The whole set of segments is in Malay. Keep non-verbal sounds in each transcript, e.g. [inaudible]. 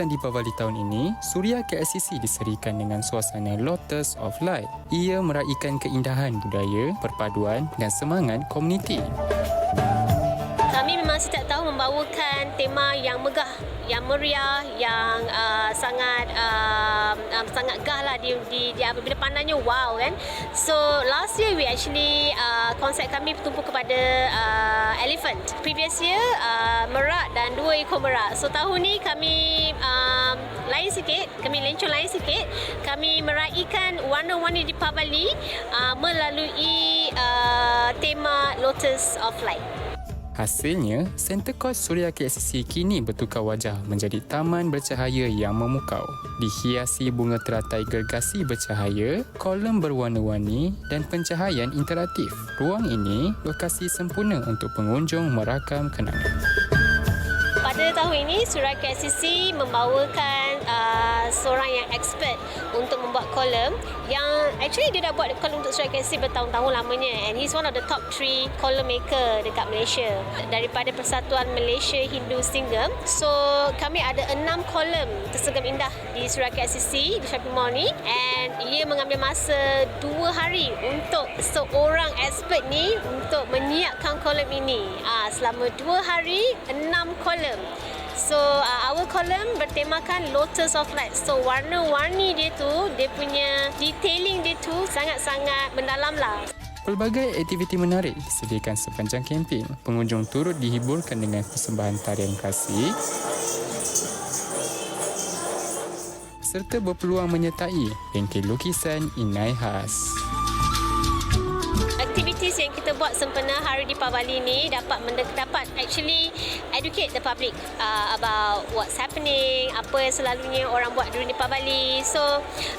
Sambutan Deepavali tahun ini, Suria KLCC diserikan dengan suasana Lotus of Light. Ia meraihkan keindahan budaya, perpaduan dan semangat komuniti. Kami memang setiap tahun membawakan tema yang megah, yang meriah, yang uh, sangat uh, uh, sangat gah lah di, di, di bila pandangnya wow kan. So last year we actually uh, konsep kami bertumpu kepada uh, elephant. Previous year uh, merak dan dua ekor merak. So tahun ni kami um, lain sikit, kami lencong lain sikit. Kami meraihkan warna-warni di Pavali uh, melalui uh, tema Lotus of Light. Hasilnya, Center Court Suria KLCC kini bertukar wajah menjadi taman bercahaya yang memukau. Dihiasi bunga teratai gergasi bercahaya, kolom berwarna-warni dan pencahayaan interaktif. Ruang ini lokasi sempurna untuk pengunjung merakam kenangan. Pada tahun ini, Surat KLCC membawakan uh, seorang yang expert untuk membuat kolom yang actually dia dah buat kolom untuk Surat KLCC bertahun-tahun lamanya and he's one of the top three column maker dekat Malaysia daripada Persatuan Malaysia Hindu Singgam. So, kami ada enam kolom tersegam indah di Surat KLCC di shopping mall ni and ia mengambil masa dua hari untuk seorang expert ni untuk menyiapkan kolom ini. Uh, selama dua hari, enam kolom. So uh, our column bertemakan Lotus of Light. So warna-warni dia tu, dia punya detailing dia tu sangat-sangat mendalam lah. Pelbagai aktiviti menarik disediakan sepanjang kempen. Pengunjung turut dihiburkan dengan persembahan tarian klasik serta berpeluang menyertai bengkel lukisan inai khas. Aktivitis yang kita buat sempena Hari Deepavali ni dapat dapat actually educate the public uh, about what's happening, apa yang selalunya orang buat during Deepavali. So,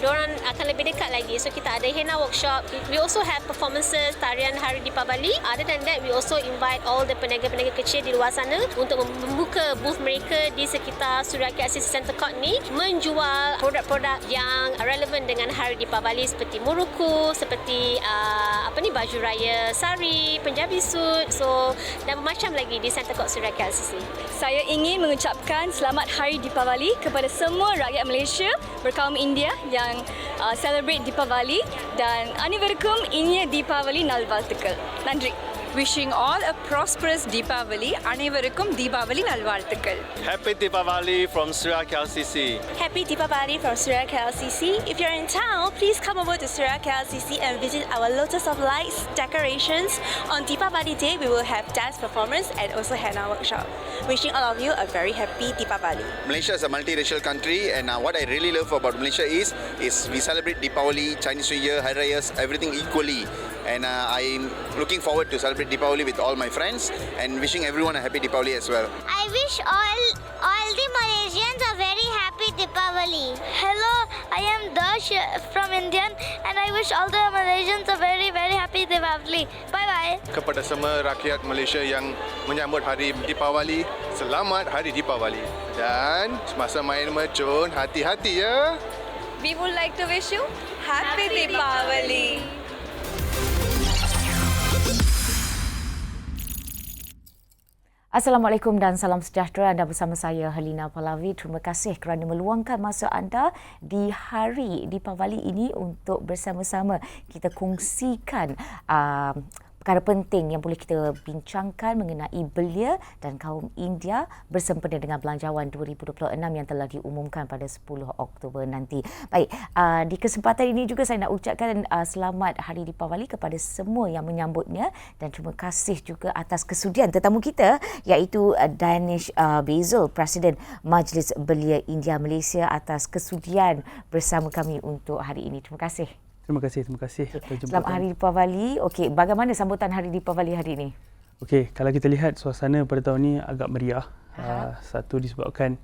orang akan lebih dekat lagi. So, kita ada henna workshop. We also have performances tarian Hari Deepavali. Other than that, we also invite all the peniaga-peniaga kecil di luar sana untuk membuka booth mereka di sekitar Suriaki Assisi Center Court ni menjual produk-produk yang relevan dengan Hari Deepavali seperti muruku, seperti uh, apa ni baju raya sari, Punjabi suit, so dan macam lagi di Center Court Suriaki LCC. Saya ingin mengucapkan selamat Hari Deepavali kepada semua rakyat Malaysia berkaum India yang uh, celebrate Deepavali dan Aniverkum Inya Deepavali Nalvaltukal. Nandri. Wishing all a prosperous Deepavali. அனைவருக்கும் தீபாவளி நல்வாழ்த்துக்கள் Happy Deepavali from Surya KLCC. Happy Deepavali from Surya KLCC. If you're in town, please come over to Surya KLCC and visit our Lotus of Lights decorations. On Deepavali Day, we will have dance performance and also henna workshop. Wishing all of you a very happy Deepavali. Malaysia is a multiracial country, and uh, what I really love about Malaysia is is we celebrate Deepavali, Chinese New Year, Hari Rayas, everything equally. And uh, I'm looking forward to celebrate Deepavali with all my friends and wishing everyone a happy Deepavali as well. I wish all all the Malaysians a very happy Deepavali. Hello, I am Dash from Indian and I wish all the Malaysians a very very happy Deepavali. Bye bye. kepada semua rakyat Malaysia yang menyambut hari Deepavali. Selamat Hari Deepavali. Dan semasa main mercun, hati-hati ya. We would like to wish you Happy, Deepavali. Assalamualaikum dan salam sejahtera. Anda bersama saya Helena Palavi. Terima kasih kerana meluangkan masa anda di hari Deepavali ini untuk bersama-sama kita kongsikan uh, perkara penting yang boleh kita bincangkan mengenai belia dan kaum India bersempena dengan Belanjawan 2026 yang telah diumumkan pada 10 Oktober nanti. Baik, uh, di kesempatan ini juga saya nak ucapkan uh, selamat Hari Deepavali kepada semua yang menyambutnya dan terima kasih juga atas kesudian tetamu kita iaitu uh, Danish uh, Basil, Presiden Majlis Belia India Malaysia atas kesudian bersama kami untuk hari ini. Terima kasih. Terima kasih, terima kasih. Okay. Selamat Hari Deepavali. Okey, bagaimana sambutan Hari Deepavali hari ini? Okey, kalau kita lihat suasana pada tahun ini agak meriah. Uh, satu disebabkan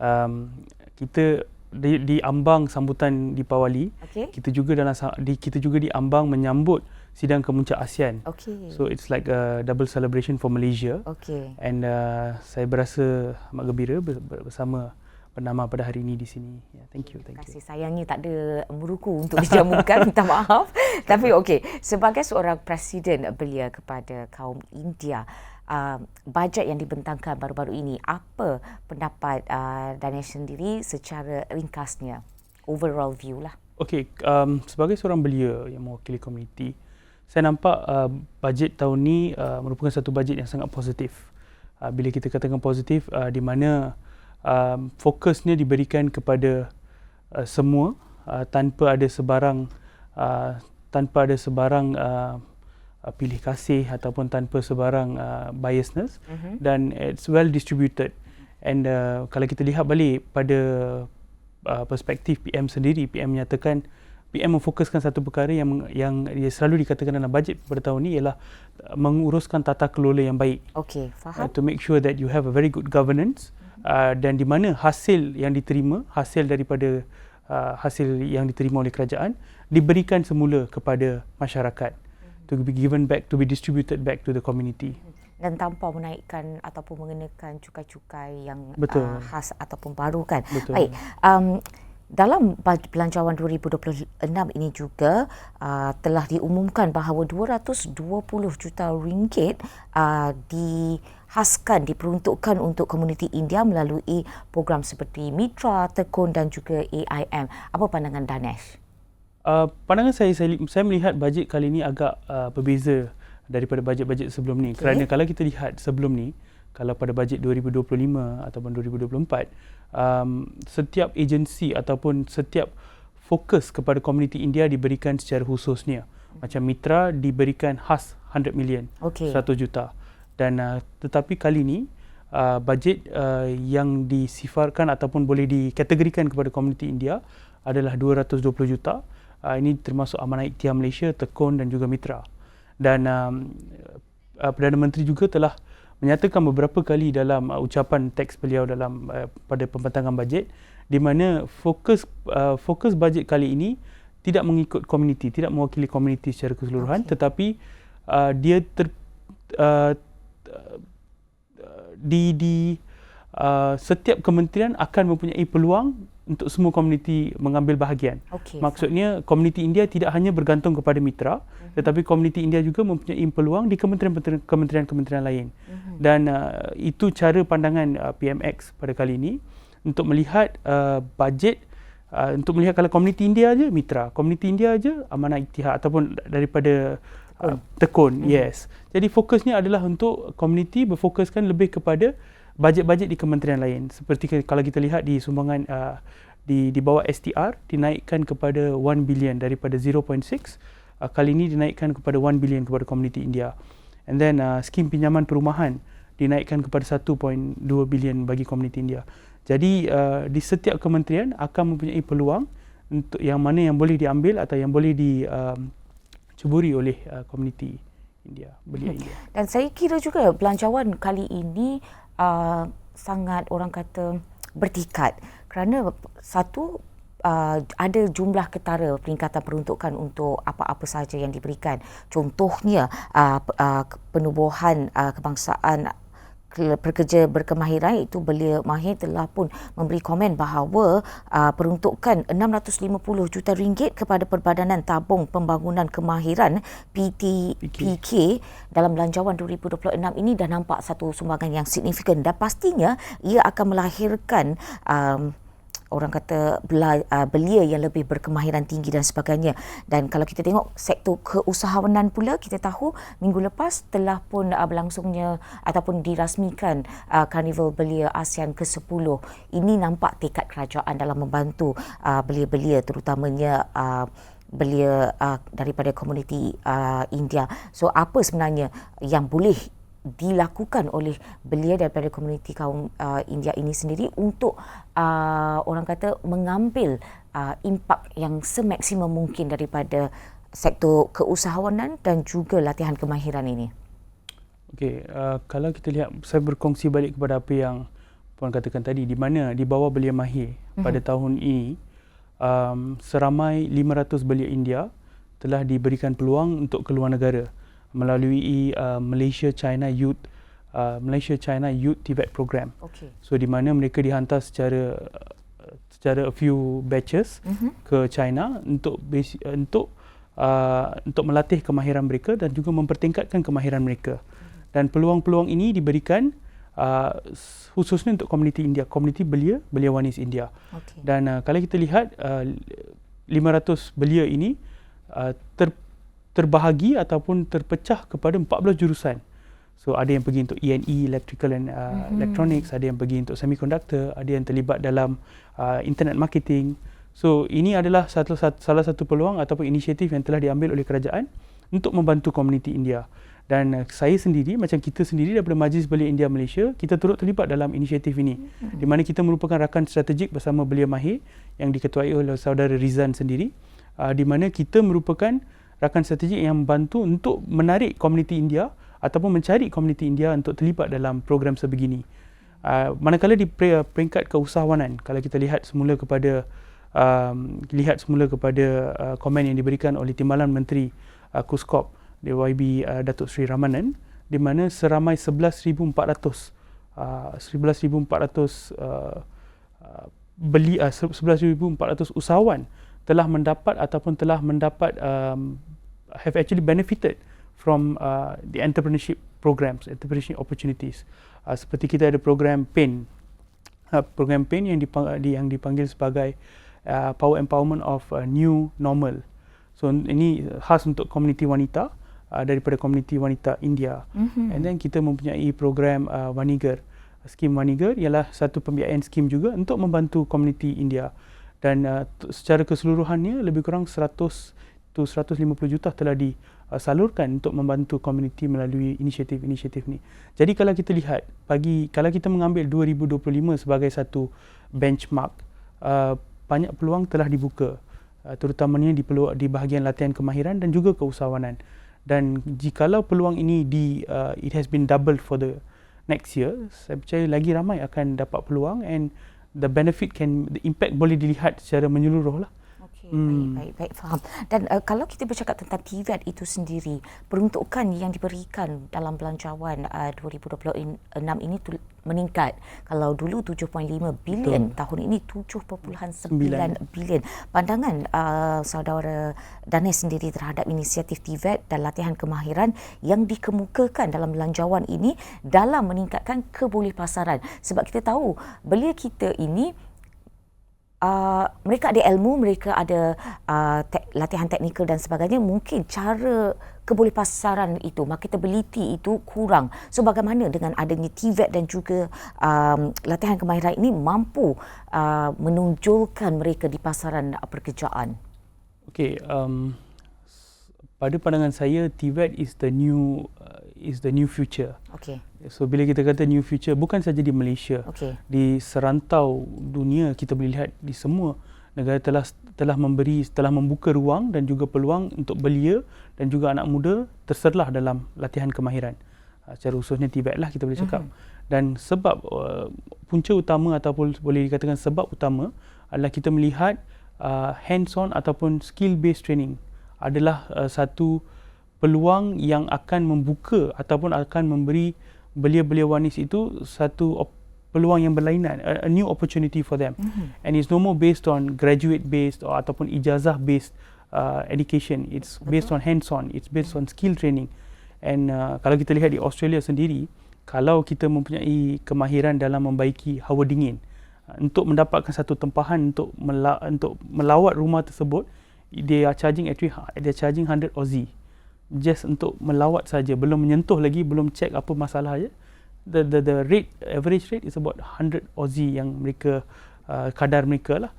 um, kita di, di ambang sambutan Deepavali. Okay. Kita juga dalam di, kita juga di ambang menyambut sidang kemuncak ASEAN. Okey. So it's like a double celebration for Malaysia. Okey. And uh, saya berasa amat gembira bersama bernama pada hari ini di sini. Yeah, thank you, thank you. Kasih sayangnya tak ada muruku untuk dijamukan, [laughs] minta maaf. Tapi okey, sebagai seorang presiden belia kepada kaum India, uh, bajet yang dibentangkan baru-baru ini. Apa pendapat uh, Danesh sendiri secara ringkasnya? Overall view lah. Okey, um, sebagai seorang belia yang mewakili komuniti, saya nampak uh, bajet tahun ni uh, merupakan satu bajet yang sangat positif. Uh, bila kita katakan positif, uh, di mana um, fokusnya diberikan kepada uh, semua uh, tanpa ada sebarang uh, tanpa ada sebarang uh, uh, pilih kasih ataupun tanpa sebarang uh, biasness mm-hmm. dan it's well distributed and uh, kalau kita lihat balik pada uh, perspektif PM sendiri PM menyatakan PM memfokuskan satu perkara yang yang dia selalu dikatakan dalam bajet pada tahun ini ialah menguruskan tata kelola yang baik. Okey, faham. Uh, to make sure that you have a very good governance uh, dan di mana hasil yang diterima, hasil daripada uh, hasil yang diterima oleh kerajaan diberikan semula kepada masyarakat to be given back to be distributed back to the community dan tanpa menaikkan ataupun mengenakan cukai-cukai yang Betul. Uh, khas ataupun baru kan. Betul. Baik. Um, dalam belanjawan 2026 ini juga uh, telah diumumkan bahawa 220 juta ringgit uh, dihaskan diperuntukkan untuk komuniti India melalui program seperti Mitra, Tekun dan juga AIM. Apa pandangan Danesh? Uh, pandangan saya, saya saya melihat bajet kali ini agak uh, berbeza daripada bajet-bajet sebelum ni. Okay. Kerana kalau kita lihat sebelum ni, kalau pada bajet 2025 ataupun 2024, um, setiap agensi ataupun setiap fokus kepada komuniti India diberikan secara khususnya. Macam Mitra diberikan khas 100 million, okay. 100 juta. Dan uh, tetapi kali ini uh, bajet uh, yang disifarkan ataupun boleh dikategorikan kepada komuniti India adalah 220 juta. Uh, ini termasuk Amanah Ikhtiar Malaysia, Tekun dan juga Mitra. Dan um, uh, Perdana Menteri juga telah menyatakan beberapa kali dalam uh, ucapan teks beliau dalam uh, pada pembentangan bajet di mana fokus uh, fokus bajet kali ini tidak mengikut komuniti, tidak mewakili komuniti secara keseluruhan okay. tetapi uh, dia ter, uh, di di uh, setiap kementerian akan mempunyai peluang untuk semua komuniti mengambil bahagian. Okay, Maksudnya komuniti India tidak hanya bergantung kepada mitra, uh-huh. tetapi komuniti India juga mempunyai peluang di kementerian-kementerian lain. Uh-huh. Dan uh, itu cara pandangan uh, PMX pada kali ini untuk melihat uh, bajet uh, untuk melihat kalau komuniti India aja mitra, komuniti India aja amanah iktihad ataupun daripada uh, tekun. Uh-huh. Yes. Jadi fokusnya adalah untuk komuniti berfokuskan lebih kepada bajet-bajet di kementerian lain seperti kalau kita lihat di sumbangan uh, di di bawah STR dinaikkan kepada 1 billion daripada 0.6 uh, kali ini dinaikkan kepada 1 billion kepada komuniti India and then uh, skim pinjaman perumahan dinaikkan kepada 1.2 billion bagi komuniti India jadi uh, di setiap kementerian akan mempunyai peluang untuk yang mana yang boleh diambil atau yang boleh dicuburi um, oleh uh, komuniti India belia hmm. India dan saya kira juga belanjawan kali ini uh, sangat orang kata bertikat kerana satu uh, ada jumlah ketara peningkatan peruntukan untuk apa-apa sahaja yang diberikan contohnya uh, uh, penubuhan uh, kebangsaan pekerja berkemahiran iaitu belia mahir telah pun memberi komen bahawa uh, peruntukan 650 juta ringgit kepada Perbadanan Tabung Pembangunan Kemahiran PT, PK dalam belanjawan 2026 ini dah nampak satu sumbangan yang signifikan. Dan pastinya ia akan melahirkan um, orang kata uh, belia yang lebih berkemahiran tinggi dan sebagainya. Dan kalau kita tengok sektor keusahawanan pula, kita tahu minggu lepas telah pun uh, berlangsungnya ataupun dirasmikan uh, Karnival Belia ASEAN ke-10. Ini nampak tekad kerajaan dalam membantu belia-belia terutamanya belia uh, daripada komuniti uh, India. So apa sebenarnya yang boleh dilakukan oleh belia daripada komuniti kaum uh, India ini sendiri untuk uh, orang kata mengambil uh, impak yang semaksimum mungkin daripada sektor keusahawanan dan juga latihan kemahiran ini. Okey, uh, kalau kita lihat saya berkongsi balik kepada apa yang puan katakan tadi di mana di bawah belia mahir mm-hmm. pada tahun ini um, seramai 500 belia India telah diberikan peluang untuk keluar negara melalui uh, Malaysia China Youth uh, Malaysia China Youth Tibet Program. Okay. So di mana mereka dihantar secara uh, secara a few batches mm-hmm. ke China untuk basic, uh, untuk uh, untuk melatih kemahiran mereka dan juga mempertingkatkan kemahiran mereka. Mm-hmm. dan peluang-peluang ini diberikan uh, khususnya untuk komuniti India, komuniti belia, belia wanis India. Okey. Dan uh, kalau kita lihat uh, 500 belia ini uh, ter, terbahagi ataupun terpecah kepada 14 jurusan. So ada yang pergi untuk E&E, electrical and uh, mm-hmm. electronics, ada yang pergi untuk semiconductor, ada yang terlibat dalam uh, internet marketing. So ini adalah satu, satu salah satu peluang ataupun inisiatif yang telah diambil oleh kerajaan untuk membantu komuniti India. Dan uh, saya sendiri macam kita sendiri daripada Majlis Belia India Malaysia, kita turut terlibat dalam inisiatif ini. Mm-hmm. Di mana kita merupakan rakan strategik bersama Belia Mahir yang diketuai oleh saudara Rizan sendiri. Uh, di mana kita merupakan rakan strategik yang membantu untuk menarik komuniti India ataupun mencari komuniti India untuk terlibat dalam program sebegini. Uh, manakala di peringkat keusahawanan, kalau kita lihat semula kepada um, lihat semula kepada uh, komen yang diberikan oleh Timbalan Menteri uh, Kuskop DYB uh, Datuk Seri Ramanan di mana seramai 11,400 uh, 11,400 uh, uh, beli uh, 11,400 usahawan telah mendapat ataupun telah mendapat um, have actually benefited from uh, the entrepreneurship programs, entrepreneurship opportunities. Uh, seperti kita ada program PAIN, uh, program PAIN yang dipanggil, yang dipanggil sebagai uh, Power Empowerment of uh, New Normal. So ini khas untuk komuniti wanita uh, daripada komuniti wanita India. Mm-hmm. And then kita mempunyai program uh, Vanigar. Skim Vanigar ialah satu pembiayaan skim juga untuk membantu komuniti India. Dan uh, secara keseluruhannya lebih kurang 100 to 150 juta telah di uh, untuk membantu komuniti melalui inisiatif-inisiatif ni. Jadi kalau kita lihat bagi kalau kita mengambil 2025 sebagai satu benchmark uh, banyak peluang telah dibuka uh, terutamanya di pelu- di bahagian latihan kemahiran dan juga keusahawanan. Dan jikalau peluang ini di uh, it has been doubled for the next year, saya percaya lagi ramai akan dapat peluang and the benefit can the impact boleh dilihat secara menyeluruh lah. Okey, hmm. baik, baik, baik, faham. Dan uh, kalau kita bercakap tentang TVET itu sendiri, peruntukan yang diberikan dalam belanjawan uh, 2026 ini tu, meningkat. Kalau dulu 7.5 bilion, Betul. tahun ini 7.9 bilion. Pandangan uh, saudara Danes sendiri terhadap inisiatif TVET dan latihan kemahiran yang dikemukakan dalam belanjawan ini dalam meningkatkan kebolehpasaran. Sebab kita tahu belia kita ini uh, mereka ada ilmu, mereka ada uh, te- latihan teknikal dan sebagainya. Mungkin cara kebolehpasaran itu, marketability itu kurang. So bagaimana dengan adanya TVET dan juga um, latihan kemahiran ini mampu uh, menonjolkan mereka di pasaran pekerjaan? Okay, um, pada pandangan saya TVET is the new uh, is the new future. Okay. So bila kita kata new future bukan saja di Malaysia. Okay. Di serantau dunia kita boleh lihat di semua negara telah telah memberi telah membuka ruang dan juga peluang untuk belia dan juga anak muda terserlah dalam latihan kemahiran. Uh, secara khususnya TVET lah kita boleh cakap. Uh-huh. Dan sebab uh, punca utama ataupun boleh dikatakan sebab utama adalah kita melihat uh, hands on ataupun skill based training adalah uh, satu peluang yang akan membuka ataupun akan memberi belia-belia wanis itu satu peluang yang berlainan a, a new opportunity for them. Mm-hmm. and it's no more based on graduate based or ataupun ijazah based uh, education. It's Betul. based on hands on. It's based on skill training. And uh, kalau kita lihat di Australia sendiri kalau kita mempunyai kemahiran dalam membaiki hawa dingin uh, untuk mendapatkan satu tempahan untuk mela- untuk melawat rumah tersebut they are charging actually they are charging 100 Aussie just untuk melawat saja. Belum menyentuh lagi belum check apa masalah je. The the the rate average rate is about 100 Aussie yang mereka uh, kadar mereka lah.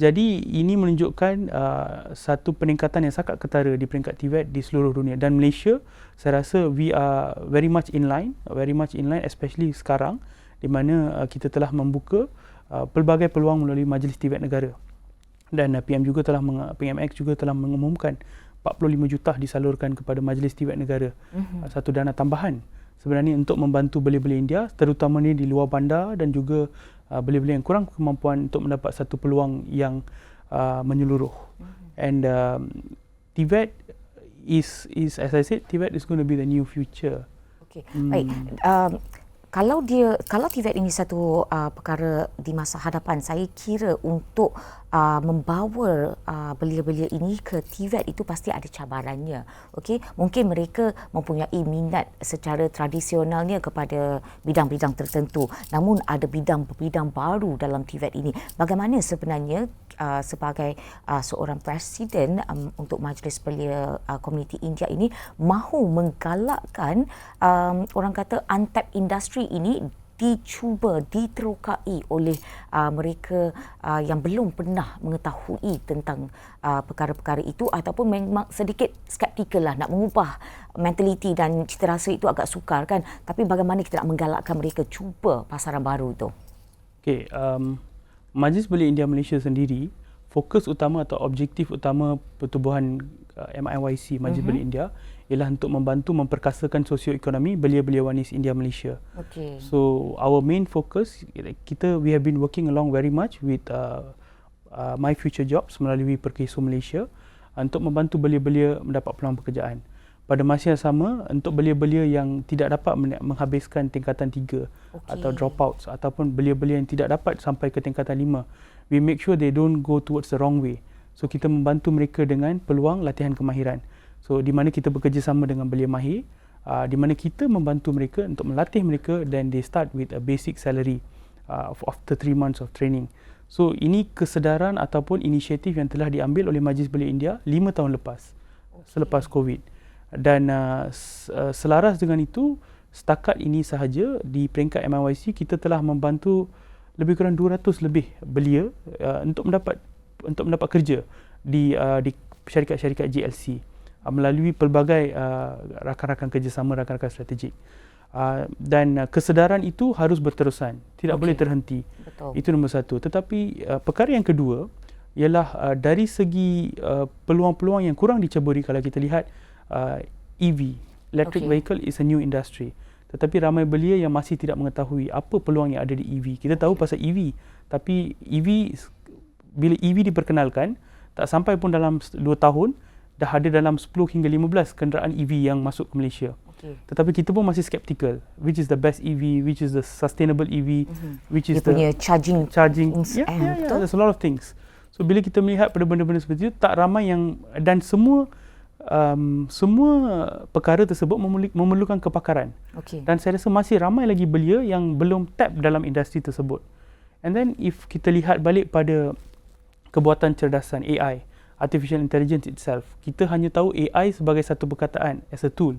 Jadi ini menunjukkan uh, satu peningkatan yang sangat ketara di peringkat TVET di seluruh dunia. Dan Malaysia saya rasa we are very much in line very much in line especially sekarang di mana uh, kita telah membuka uh, pelbagai peluang melalui majlis TVET negara. Dan uh, PM juga telah PMX juga telah mengumumkan 45 juta disalurkan kepada Majlis Tibet Negara. Mm-hmm. Satu dana tambahan sebenarnya untuk membantu belia-belia India terutamanya di luar bandar dan juga uh, belia-belia yang kurang kemampuan untuk mendapat satu peluang yang uh, menyeluruh. Mm-hmm. And um, Tibet is is as I said Tibet is going to be the new future. Okay. Hmm. Baik. Um, kalau dia kalau TVET ini satu uh, perkara di masa hadapan saya kira untuk uh, membawa uh, belia-belia ini ke TVET itu pasti ada cabarannya. Okey, mungkin mereka mempunyai minat secara tradisionalnya kepada bidang-bidang tertentu. Namun ada bidang-bidang baru dalam TVET ini. Bagaimana sebenarnya uh, sebagai uh, seorang presiden um, untuk Majlis Belia uh, Komuniti India ini mahu menggalakkan um, orang kata untapped industri ini dicuba diterokai oleh uh, mereka uh, yang belum pernah mengetahui tentang uh, perkara-perkara itu ataupun memang sedikit skeptikal lah nak mengubah mentaliti dan cita rasa itu agak sukar kan. Tapi bagaimana kita nak menggalakkan mereka cuba pasaran baru tu Okey, um, Majlis Belia India Malaysia sendiri fokus utama atau objektif utama pertubuhan uh, MIYC Majlis mm-hmm. Belia India ialah untuk membantu memperkasakan sosioekonomi belia-belia wanis India Malaysia. Okay. So our main focus kita we have been working along very much with uh, uh, My Future Jobs melalui Perkeso Malaysia uh, untuk membantu belia-belia mendapat peluang pekerjaan. Pada masa yang sama untuk belia-belia yang tidak dapat menghabiskan tingkatan 3 okay. atau dropouts ataupun belia-belia yang tidak dapat sampai ke tingkatan 5 we make sure they don't go towards the wrong way. So kita membantu mereka dengan peluang latihan kemahiran. So di mana kita bekerjasama dengan belia mahir uh, di mana kita membantu mereka untuk melatih mereka dan they start with a basic salary uh, after 3 months of training. So ini kesedaran ataupun inisiatif yang telah diambil oleh Majlis Belia India 5 tahun lepas selepas COVID. Dan uh, uh, selaras dengan itu setakat ini sahaja di peringkat MIYC kita telah membantu lebih kurang 200 lebih belia uh, untuk mendapat untuk mendapat kerja di uh, di syarikat-syarikat GLC uh, melalui pelbagai uh, rakan-rakan kerjasama rakan-rakan strategik. Uh, dan uh, kesedaran itu harus berterusan, tidak okay. boleh terhenti. Betul. Itu nombor satu. Tetapi uh, perkara yang kedua ialah uh, dari segi uh, peluang-peluang yang kurang diceburi kalau kita lihat uh, EV, electric okay. vehicle is a new industry. Tetapi ramai belia yang masih tidak mengetahui apa peluang yang ada di EV. Kita tahu pasal EV, tapi EV bila EV diperkenalkan tak sampai pun dalam 2 tahun dah ada dalam 10 hingga 15 kenderaan EV yang masuk ke Malaysia. Okay. Tetapi kita pun masih skeptical which is the best EV, which is the sustainable EV, mm-hmm. which is Dia the punya charging charging. Yeah, yeah, yeah, there's a lot of things. So bila kita melihat pada benda-benda seperti itu tak ramai yang dan semua um, semua perkara tersebut memerlukan kepakaran. Okay. Dan saya rasa masih ramai lagi belia yang belum tap dalam industri tersebut. And then if kita lihat balik pada kebuatan cerdasan AI, artificial intelligence itself. Kita hanya tahu AI sebagai satu perkataan as a tool.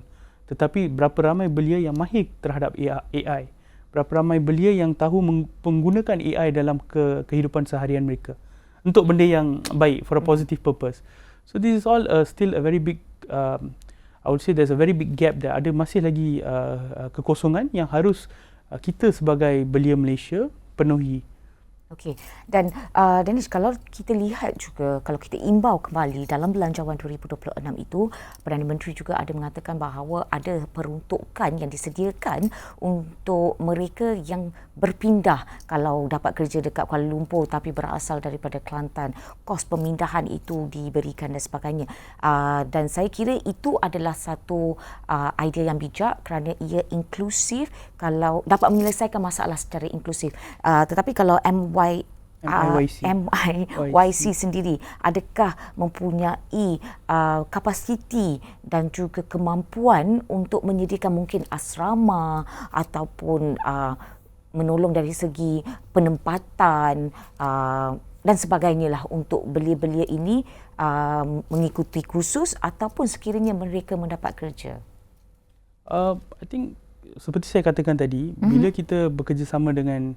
Tetapi berapa ramai belia yang mahir terhadap AI? Berapa ramai belia yang tahu menggunakan AI dalam ke, kehidupan seharian mereka untuk benda yang baik for a positive purpose. So this is all uh, still a very big um, I would say there's a very big gap there. Ada masih lagi uh, uh kekosongan yang harus uh, kita sebagai belia Malaysia penuhi. Okey. Dan uh, Danish kalau kita lihat juga kalau kita imbau kembali dalam belanjawan 2026 itu, Perdana Menteri juga ada mengatakan bahawa ada peruntukan yang disediakan untuk mereka yang berpindah kalau dapat kerja dekat Kuala Lumpur tapi berasal daripada Kelantan. Kos pemindahan itu diberikan dan sebagainya. Uh, dan saya kira itu adalah satu uh, idea yang bijak kerana ia inklusif kalau dapat menyelesaikan masalah secara inklusif. Uh, tetapi kalau MY Y MIYC uh, sendiri adakah mempunyai uh, kapasiti dan juga kemampuan untuk menyediakan mungkin asrama ataupun uh, menolong dari segi penempatan uh, dan sebagainya lah untuk belia-belia ini uh, mengikuti kursus ataupun sekiranya mereka mendapat kerja. Uh, I think seperti saya katakan tadi mm-hmm. bila kita bekerjasama dengan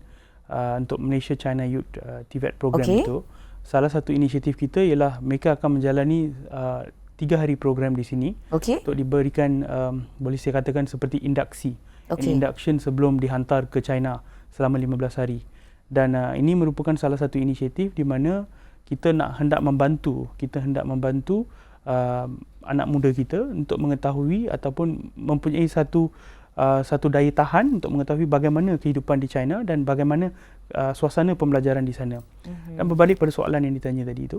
uh, untuk Malaysia China Youth uh, TVET program okay. itu salah satu inisiatif kita ialah mereka akan menjalani uh, tiga hari program di sini okay. untuk diberikan um, boleh saya katakan seperti induksi okay. induction sebelum dihantar ke China selama 15 hari dan uh, ini merupakan salah satu inisiatif di mana kita nak hendak membantu kita hendak membantu uh, anak muda kita untuk mengetahui ataupun mempunyai satu uh, satu daya tahan untuk mengetahui bagaimana kehidupan di China dan bagaimana uh, suasana pembelajaran di sana. Mm-hmm. Dan berbalik pada soalan yang ditanya tadi itu,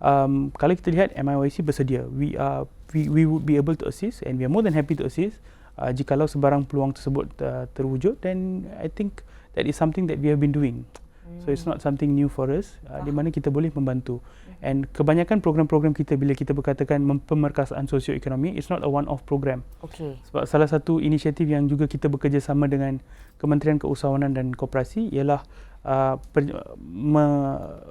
um, kalau kita lihat MIYC bersedia, we are we we would be able to assist and we are more than happy to assist uh, jikalau sebarang peluang tersebut uh, terwujud then I think that is something that we have been doing. So it's not something new for us uh, di mana kita boleh membantu. And kebanyakan program-program kita bila kita berkatakan pemerkasaan sosioekonomi it's not a one off program. Okey. Sebab salah satu inisiatif yang juga kita bekerjasama dengan Kementerian Keusahawanan dan Koperasi ialah uh, per, me,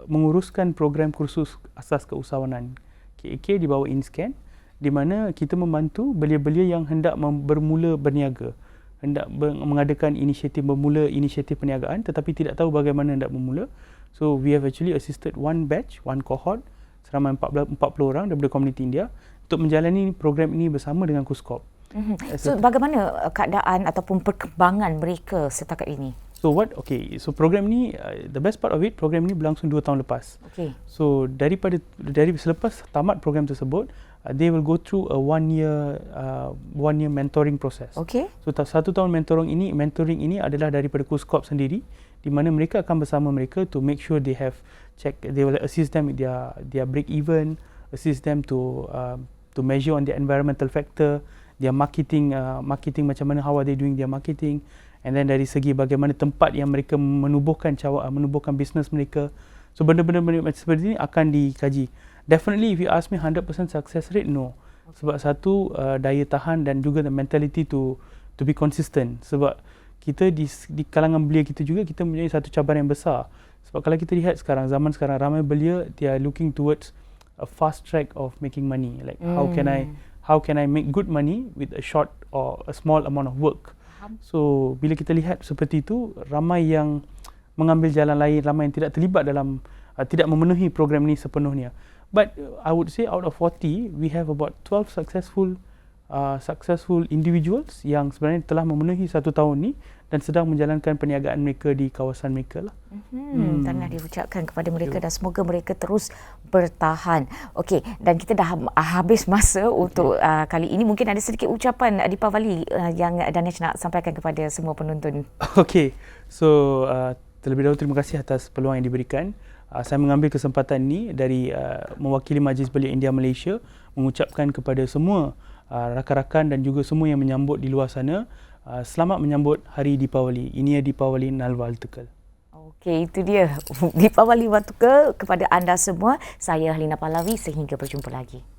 menguruskan program kursus asas keusahawanan KAK di bawah InScan di mana kita membantu belia-belia yang hendak mem- bermula berniaga hendak ber- mengadakan inisiatif bermula inisiatif perniagaan tetapi tidak tahu bagaimana hendak bermula so we have actually assisted one batch one cohort seramai 40, 40 orang daripada komuniti India untuk menjalani program ini bersama dengan Kuskop Mhm. So bagaimana uh, keadaan ataupun perkembangan mereka setakat ini? So what okay so program ni uh, the best part of it program ni berlangsung 2 tahun lepas. Okey. So daripada dari selepas tamat program tersebut uh, they will go through a one year uh, one year mentoring process. Okey. So satu tahun mentoring ini mentoring ini adalah daripada Kuskop sendiri di mana mereka akan bersama mereka to make sure they have check they will assist them with their their break even assist them to uh, to measure on their environmental factor their marketing uh, marketing macam mana how are they doing their marketing and then dari segi bagaimana tempat yang mereka menubuhkan cawa, uh, menubuhkan bisnes mereka. So benda-benda macam seperti ini akan dikaji. Definitely if you ask me 100% success rate no. Sebab satu uh, daya tahan dan juga the mentality to to be consistent. Sebab kita di, di kalangan belia kita juga kita mempunyai satu cabaran yang besar. Sebab kalau kita lihat sekarang zaman sekarang ramai belia they are looking towards a fast track of making money. Like mm. how can I how can I make good money with a short or a small amount of work? So bila kita lihat seperti itu ramai yang mengambil jalan lain ramai yang tidak terlibat dalam uh, tidak memenuhi program ini sepenuhnya. But uh, I would say out of 40 we have about 12 successful uh, successful individuals yang sebenarnya telah memenuhi satu tahun ni dan sedang menjalankan perniagaan mereka di kawasan mereka lah. Hmm, tahniah diucapkan kepada mereka dan semoga mereka terus bertahan. Okey, dan kita dah ha- habis masa untuk uh, kali ini. Mungkin ada sedikit ucapan uh, Deepavali uh, yang Danesh nak sampaikan kepada semua penonton. [laughs] Okey. So uh, terlebih dahulu terima kasih atas peluang yang diberikan. Uh, saya mengambil kesempatan ini dari uh, mewakili Majlis Belia India Malaysia mengucapkan kepada semua uh, rakan-rakan dan juga semua yang menyambut di luar sana uh, selamat menyambut Hari Deepawali. Ini Deepawali Nalvaltukal. Okey, itu dia [laughs] Deepavali Watuka kepada anda semua. Saya Halina Pahlavi sehingga berjumpa lagi.